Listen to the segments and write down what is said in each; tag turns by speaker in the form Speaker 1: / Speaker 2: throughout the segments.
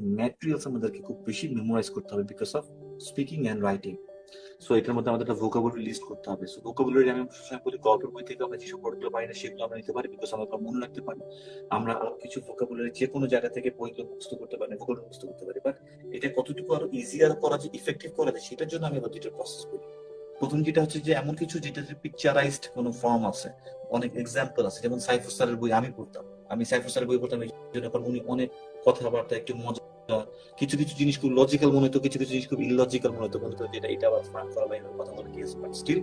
Speaker 1: Materials আমাদেরকে খুব বেশি মেমোরাইজ করতে হবে because of speaking and writing so এটার মধ্যে আমাদের একটা ভোকাবুলারি লিস্ট করতে হবে। সো ভোকাবুলারি আমি বলি, গল্পের বই থেকে আমরা যেসব পাই না সেগুলো আমরা নিতে পারি বিকজ আমরা মনে রাখতে পারি। আমরা কিছু ভোকাবুলারি যে কোনো জায়গা থেকে বইগুলো করতে পারি করতে পারি। বাট এটা কতটুকু আরও ইজিয়ার করা যায় ইফেক্টিভ করা যায়, সেটার জন্য আমি প্রসেস করি। প্রথম যেটা হচ্ছে যে, এমন কিছু যেটাতে পিকচারাইজড কোনো ফর্ম আছে, অনেক এক্সাম্পল আছে, যেমন সাইফুর বই আমি পড়তাম। আমি সাইফুল স্যারের বই পড়তাম, এই জন্য কারণ উনি অনেক কথাবার্তা, একটু মজা, কিছু কিছু জিনিস খুব লজিক্যাল মনে হতো, কিছু কিছু জিনিস খুব ইলজিক্যাল মনে হতো হতো যেটা এটা আবার ফ্রাঙ্ক করা বা কথা বলে স্টিল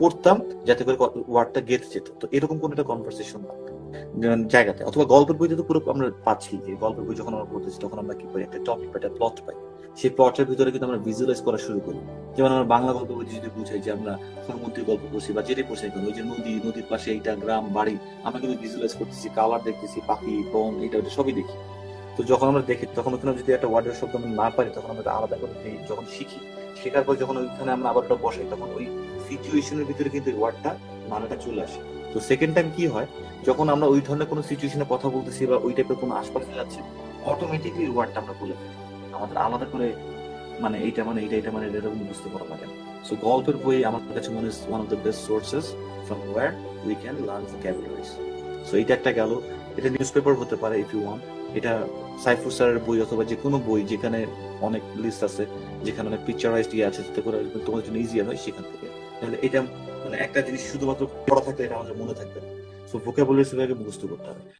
Speaker 1: পড়তাম, যাতে করে ওয়ার্ডটা গেতে যেত। তো এরকম কোন একটা কনভারসেশন জায়গাতে। অথবা গল্পের বইতে তো পুরো আমরা পাচ্ছি যে গল্পের বই যখন আমরা পড়তেছি তখন আমরা কি পাই? একটা টপিক পাই একটা প্লট পাই। সেই প্লটের ভিতরে কিন্তু আমরা ভিজুয়ালাইজ করা শুরু করি। যেমন আমরা বাংলা গল্প বই যদি বুঝাই যে আমরা সমুদ্রের গল্প পড়ছি বা যেটাই পড়ছি ওই যে নদী নদীর পাশে এইটা গ্রাম বাড়ি আমরা কিন্তু ভিজুয়ালাইজ করতেছি কালার দেখতেছি পাখি বন এটা ওটা সবই দেখি। তো যখন আমরা দেখি তখন ওখানে যদি একটা ওয়ার্ডের শব্দ আমরা না পারি তখন আমরা আলাদা করে দেখি, যখন শিখি শেখার পর যখন ওইখানে আমরা আবার ওটা বসাই তখন ওই সিচুয়েশনের ভিতরে কিন্তু ওয়ার্ডটা মানেটা চলে আসে। তো সেকেন্ড টাইম কি হয়? যখন আমরা ওই ধরনের কোনো সিচুয়েশনে কথা বলতেছি বা ওই টাইপের কোনো আশপাশে যাচ্ছে অটোমেটিকলি ওয়ার্ডটা আমরা বলে ফেলি আমাদের আলাদা করে মানে এইটা মানে এইটা এটা মানে এটা এরকম বুঝতে পারা লাগে সো গল্পের বই আমার কাছে মনে হয় one of the best sources from where we can learn vocabularies so এটা একটা গেল। এটা নিউজ পেপার হতে পারে ইফ ইউ ওয়ান্ট এটা সাইফুর স্যারের বই অথবা যে কোনো বই যেখানে অনেক লিস্ট আছে, যেখানে অনেক পিকচারাইজড ইয়ে আছে যাতে করে তোমার জন্য ইজিয়ার হয় সেখান থেকে। তাহলে এটা মানে একটা জিনিস শুধুমাত্র পড়া থাকলে এটা আমাদের মনে থাকবে সো বলে সেটাকে মুখস্থ করতে হবে।